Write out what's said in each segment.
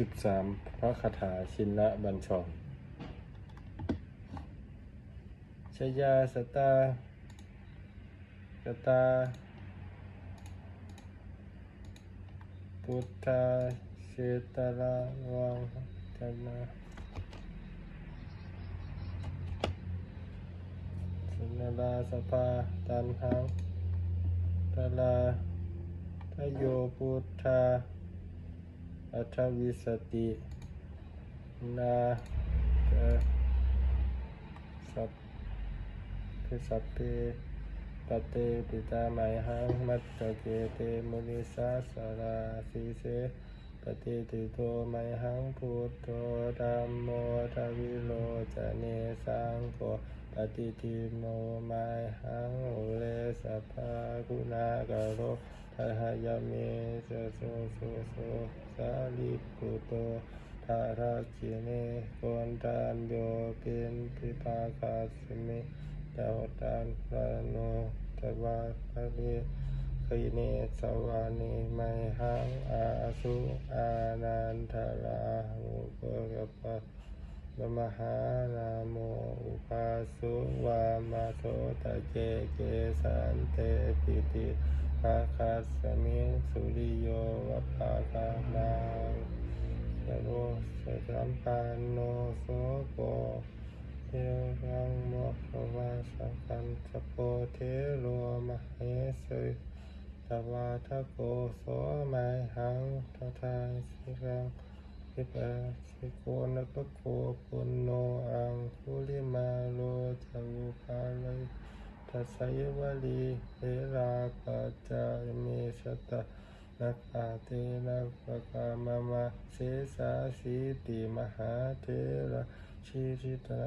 สิบสามพระคาถาชินละบัญชรชยาสตากตาพุทธาเชตระวังธนาสนลาสภาตันหังตลาทโยพุทธา อัทวิสตินาสัพเพสัพเพปเตปิตาไมหังมัตตะเกเตมุนิสาสราสีเสปฏิติโตไมหังพุทโธธัมโมทวิโลจเนสังโฆปฏิทิโนไมหังโอเลสัพพะคุณากโร ทหายามิสโสโสโสสาลิปุโตทาราคิเนโกนทานโยเป็นปิภาคาสเมิดาวตานพระโนตวาภริคีเนสวานิไมหังอาสุอานันทราหุปกปะนมหานาโมอุปาสุวามาโสตะเจเกสันเตปิติ ภาคาสมิสุริโยวัปาคานังสโรสสัมปันโนโสโกเทรังโมภวาสังคันสโปเทโรมเหสุตวาทโกโสไมหังททาสิรังทิปะสิโกนปะโคปุโนอังคุลิมาโลจักุปาลัย ทัสสยวลีเทราปัจจามิสตะนักอาเทนะปะกามามะเสสาสีติมหาเทระชิริตา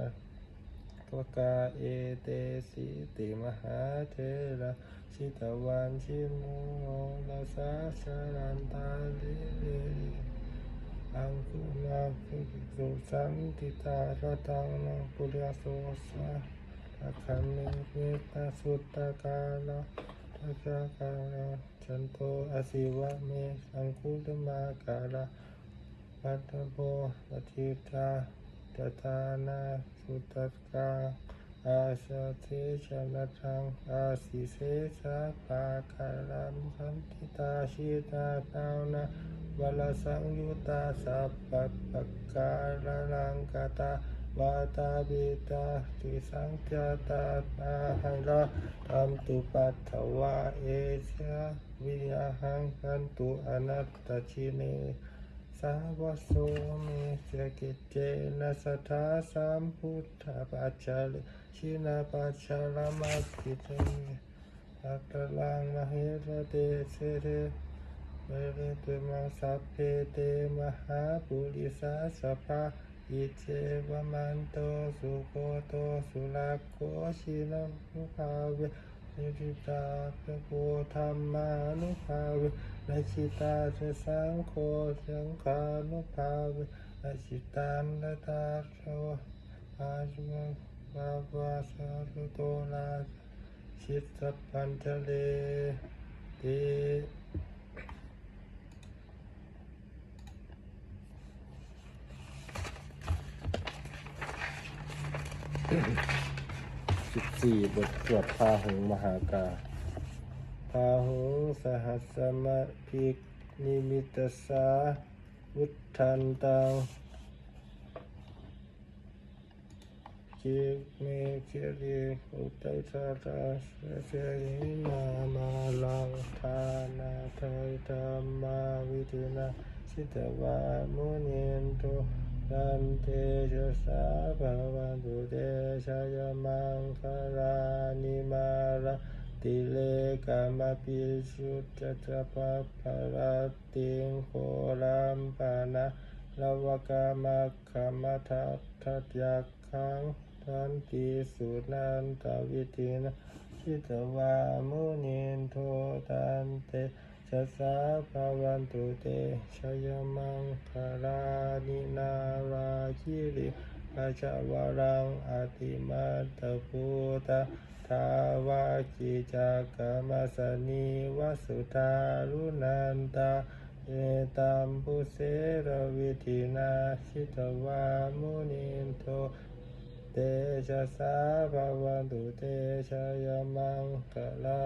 ปะกาเอเตสีติมหาเทระชิตวันชิมุโนลาสาสารันตาลิลิอังคุนาคุสุสันติตาระตังนังปุริยโสสะ ทะคันเมเมตาสุตตะกาลาทะกะกาลาจันโตอสิวะเมสังคุลมากาลาปัตตโบปฏิตาตตานาสุตตะกาอาสาเทชนะทังอาสิเสสะปาคารัมสันติตาชิตาตาวนะวลสังยุตาสัพพะปะการะลังกตา วาตาบิตาติสังจตานาหังระธรรมตุปัตถวาเอเชวิยาหังกันตุอนัตตชิเนสาวกโสเมสกิจเจนะสัทธาสัมพุทธปัจจาริชินาปัจจารามาสิเตอัตลังมหิระเตเสเรเวเรตุมังสัพเพเตมหาปุริสาสภา อิเจวมันโตสุโคโตสุลักโคชินังมุภาเวนิริตาพระโพธรรมานุภาเวนาชิตาเสสังโฆสังฆานุภาเวนาชิตันตตาโชอาจุมังบาบาสารุโตลาชิตสัพพันทะเลติ สิบสี่บทสวดพาหงมหากาพาหงสหัสมะพิกนิมิตสาวุทันตังจิเมเจริอุตตาราเสรินามาลังทานาไทยธรรมาวิธินาสิตวามุนินโต นันเตชะสาภาวันตุเตชะยมังคารานิมาราติเลกามปิสุทธตปะภะระติงโครัมปานะลวกามัคคมทัตทัตยักขังทันติสุนันตวิตินะชิตวามุนินโทตันเต ชัสสะภาวันตุเตชยมังคารานินาราคิริปัจจวรังอติมาตพุตาทาวากิจักกมัสนีวสุธารุนันตาเอตามพุเสรวิธินาชิตวามุนินโทเตชะสาภาวันตุเตชยามังกะลา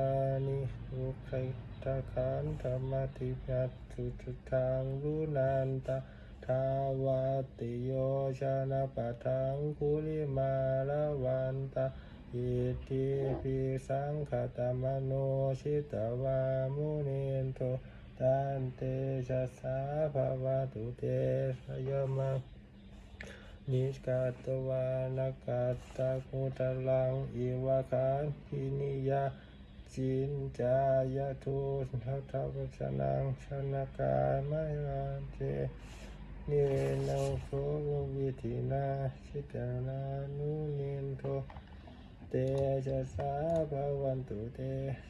นิอุคไคตะขันธรรมติยัตสุจุทังรุนันตะทาวาติโยชนะปะทังคุลิมาละวันตะอิติปิสังขตมโนชิตวามุนินโทตันเตชะสาภาวันตุเตชะยมังนิสกาตวานกาตาคุตลังอิวะคานพินิยา จินจายาทุทัตถะวัชนังชนะกายไม่ราเจนิเวนังโสวิธินาชิตานานุเนนโทเตชะสาภาวันตุเต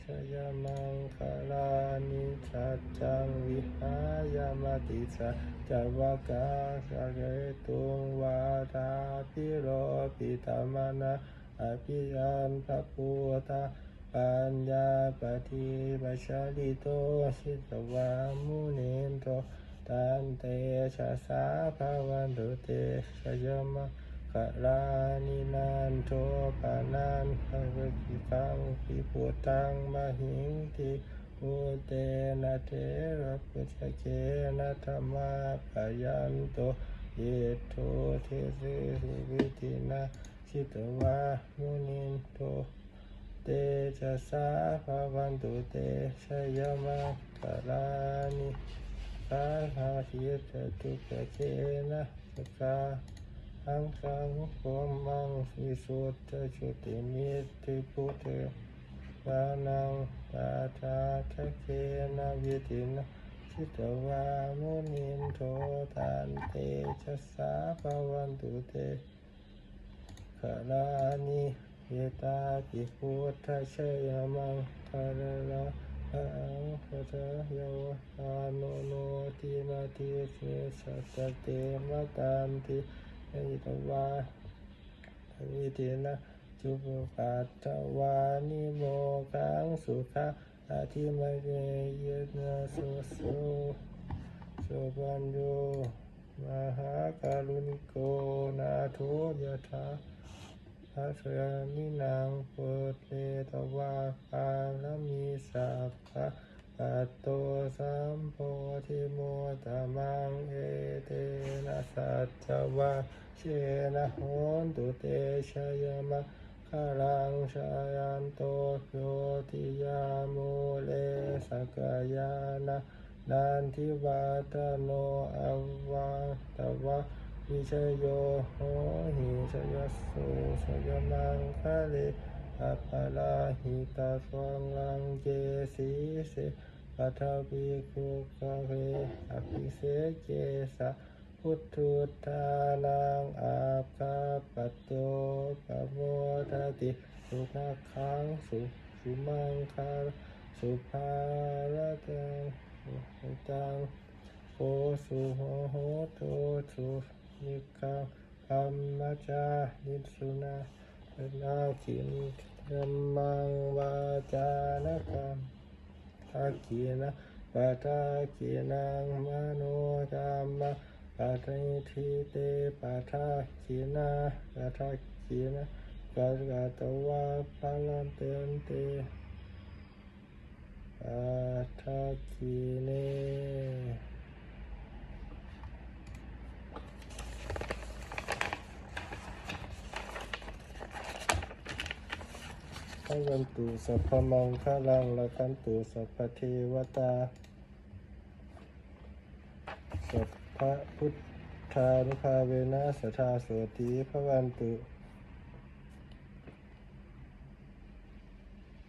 ชะยามังคลานิชัจจังวิหายามติสะจวากาสะเกตุงวาทาพิโรปิตามานะอภิยันพระพุทธ ปัญญาปฏิปัชาลิโตชิตวามุนินโตตันเตชะสาภาวันตุเตชะยมังกะลานินันโทปานันภะวกิตังปิปุตังมหิงติอุเตนะเทระปุจเกนะธรรมาปยันโตเยโทเทสิสุวิตินาชิตวามุนินโต เตชะสาภาวันตุเตชะยมะกะลานิสาหาหิตตุกเกนะสกาอังสังโฆมังวิสุทธจุติมิติพุทธวานังปาทาทะเกนะวิตินะชิตวามุนินโทตันเตชะสาภวันตุเตขลานิ ยตาปิพุทธเชยมังคารละอังคตโยอานุโนตินาติเสสัตเตมะตันติอิตวาวิตินะจุปปัตตวานิโมกังสุขะอาทิมะเรยนะสุสุสุปัญโยมหาการุณิโกนาโทยะถา อาเสมินังเปิดเลตวาปาลมีสัพพะปัตโตสัมโพธิโมตมังเอเตนะสัจจวาเชนะโหนตุเตชยามะคารังชายันโตโยติยาโมเลสกายานะนันทิวาตโนอวาตวะ วิชโยโหหิชยสุชยมังคะเลอัปปะลาหิตาสวังลังเจสีเสปัทวิคุกะเวอภิเสเจสะพุทธุทานังอาคาปโตปะโมทติสุนักขังสุสุมังคาสุภาละตังตังโอสุโหโหโตสุ นิคังคัมมาจานิสุนานาคินธรรมังวาจานะคัมทักขีนะปะทาขีนังมโนธรรมะปะทิทิเตปะทาขีนะปะทาขีนะกัสกะตวะพะลันเตนเตปะทาขีเน ขันตุสัพพมังคลังละขันตุสัพพเทวตา สัพพะพุทธานุภาเวนะสัทธาโสติพระวันตุ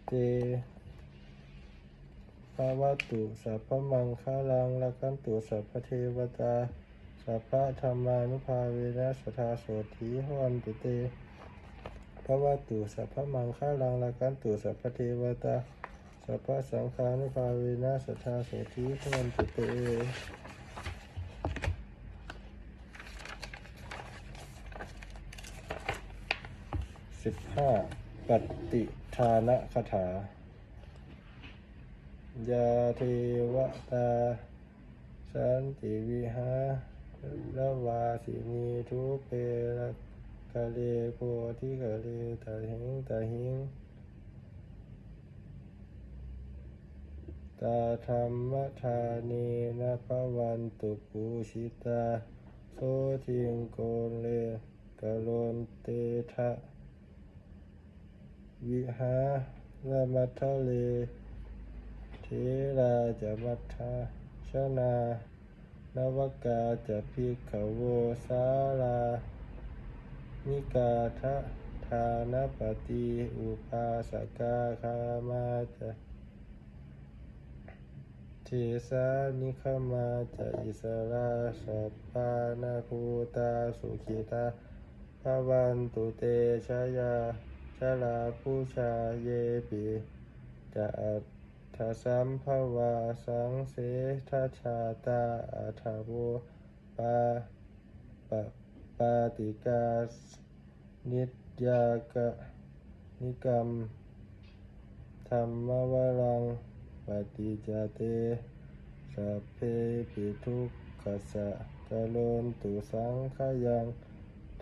เตภาวะตุสัพพมังคลังละขันตุสัพพเทวตา สัพพะธรรมานุภาเวนะสัทธาโสติพระวันตุเต ภวตุสัพพมังคาลังละกันตุสัพพเทวตาสัพพสังฆานุภาเวนะสัทธาโสธิพวันตุเตสิบห้าปฏิทานะคาถายาเทวตา สันติวิหาละวาสินีทุเปร กะเลโพธิกะเลตะหิงตะหิงตาธรรมธานีนะภวันตุปูชิตา โสทิงโกเลกะโลนเตทะ วิหาละมัทะเล เทราจะมัทธาชนานวกาจะพิกขโวสาลา นิกาทะทานปฏิอุปาสกาคามาจะเทสานิคมาจะอิสราสัพพานาภูตาสุขิตาภาวันตุเตชยาชะลาผู้ชาเยปิจะอัตถสัมภวาสังเสทชาตาอัฏฐโวปาปะปาติกาสนิจยากะนิกรรมธรรมวรังปฏิจเตสัพเพปิทุกขสะกะโลนตุสังขยัง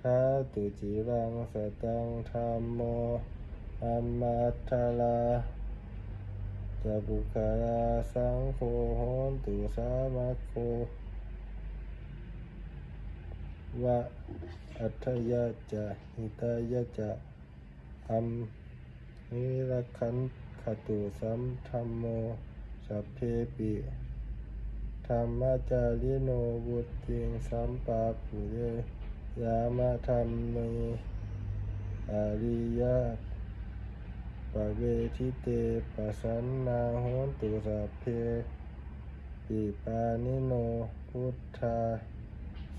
ท้าตุจิรังสตังธรรมโมอัมมัตทลาจะบุคลาสังโฆโหนตุสามัคโค วะอัตยะจะหิตายะจะอัมนิรักขันขตุสัมธรรมโมสัพเพปิธรรมจาริโนวุติงสัมปาปุเรยามะธรรมเมอริยะปะเวทิเตปัสสันนาโหนตุสัพเพปิปานิโนพุทธา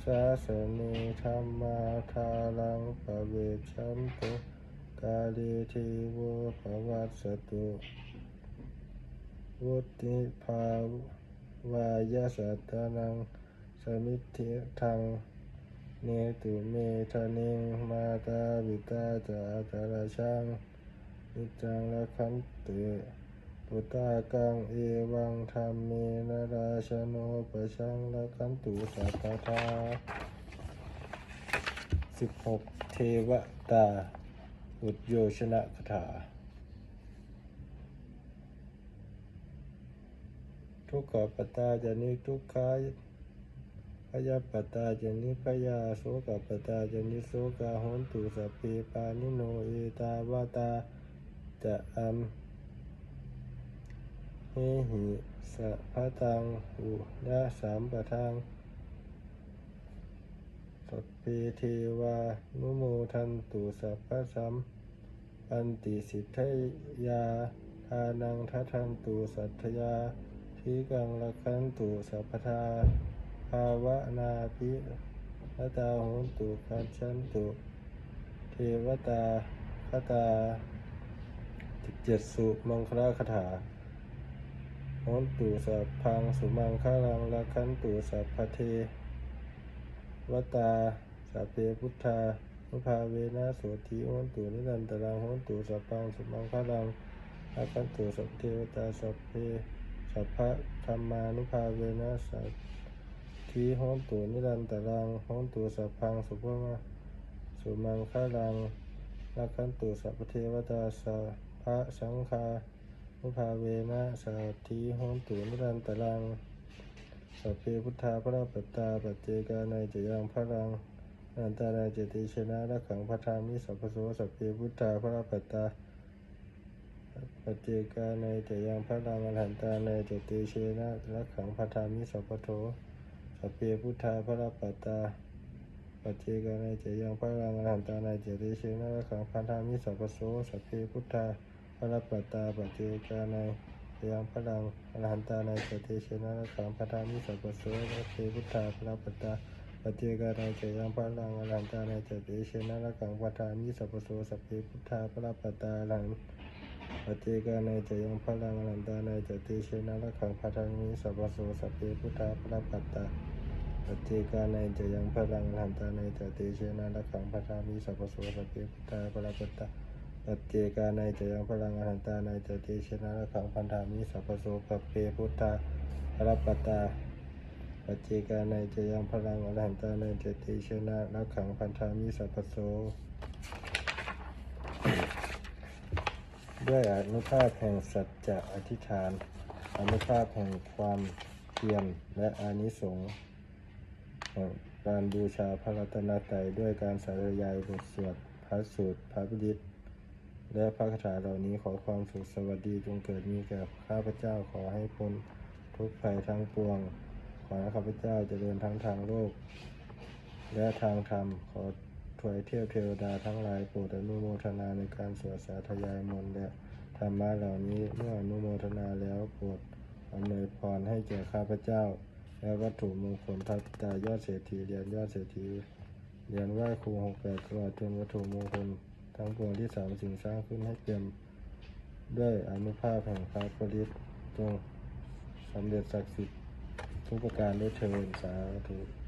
สาสเนธรรมาทาลังปะเวชันตุกาลีทีโวภวัสตุวุติภาวายสัตตานังสมิทธิทังเนตุเมทะนิงมาตาบิตาจาตาราชังนิจจังละคันเต ปุตตากังเอวังธรรมเมนาราชโนปชังละคันตุสัพพทาสิบหกเทวตา อุดโยชนะคถา ทุกขปตาจานิทุกขายพยาปตาจนิพยาโสกปตาจนิโสกาหนตุสัพเพปานิโนเอตาวาตาจะอัม เฮหิสัพพตังอุยะสามปะทังสัพเพเทวานุโมทันตุสัพพะสัมปันติสิทธยาทานังทัทันตุสัทยาทีกังละคันตุสัพพทาภาวนาภิรตาหนตุคัจฉันตุเทวตาคตาสิบเจ็ดสุมังคลาคาถา โหนตุสัพพังสุมังคลังละคันตุสัพพเทวตาสัพเพพุทธานุภาเวนะโสติโหนตุนิรันตรังโหนตุสัพพังสุมังคลังอาคันตุสัพเทวตาสัพเพสัพพะธรรมานุภาเวนะสัพทีโหนตุนิรันตรังโหนตุสัพพังสุภมะสุมังคลังอาคันตุสัพเทวตาสัพพะสังฆา นุภาเวนะสัพทีโหนตุนิรันตรังสัพเพพุทธาพระปัตตาปัจเจกาในจยังพระรังอนันตาในเจติชนะระขังพระธามิสัพพโสสัพเพพุทธาพระปัตตาปัจเจกาในจยังพระรังอนันตาในเจติชนะระขังพระธามิสัพพโสสัพเพพุทธาพระปัตตาปัจเจกาในจยังพระรังอนันตาในเจติชนะระขังพระธามิสัพพโสสัพเพพุทธา พระปัตตาปัจเจกาในยังพลังอรหันตาในสติชนะขังพระธามิสัพโสและเทพุทธาพระปัตตาปฏิกาในเจยังพลังอรหันตาในสติชนะขังพระธามิสัพพโสสัพเพพุทธาพระปัตตาหลังปฏิกาในเจยังพลังอรหันตาในสติชนะขังพระธามิสัพพโสสัพเพพุทธาพระปัตตาปฏิกาในเจยังพลังอรหันตาในสติชนะขังพระธามิสัพพโสสัพเพพุทธาพระปัตตา ปัจเจกาในจยังพลังอหันตาในจติชนะระขังพันธามิสัพโสกัปเพพุทธาพระปัตาปัจเจกาในจยังพลังอรหันตาในเจติชนะรักขังพันธามิสัพโสด้วยอนุภาพแห่งสัจจะอธิษฐาน อนุภาพแห่งความเพียรและอานิสงส์แห่งการบูชาพระรัตนตรัยด้วยการสาธยายบทสวดพระสูตรพระพิธ และพระคาถาเหล่านี้ขอความสุขสวัสดีจงเกิดมีแก่ข้าพเจ้าขอให้พ้นทุกภัยทั้งปวง ขอให้ข้าพเจ้าเจริญทั้งทางโลก และทางธรรม ขอถวยเทียบเทวดาทั้งหลายโปรดอนุโมทนาในการสวดสาธยายมนต์และธรรมะเหล่านี้เมื่ออนุโมทนาแล้วโปรดอำนวยพรให้แก่ข้าพเจ้า และวัตถุมงคลทัตตายอดเศรษฐีเหรียญยอดเศรษฐีเหรียญไหว้ครูหกแปดตลอดจนวัตถุมงคล ทั้งปวงที่สามสิ่งสร้างขึ้นให้เต็มด้วยอนุภาพแห่งพระปริตจงสำเร็จศักดิ์สิทธิ์ทุกประการด้วยเทินสาธุ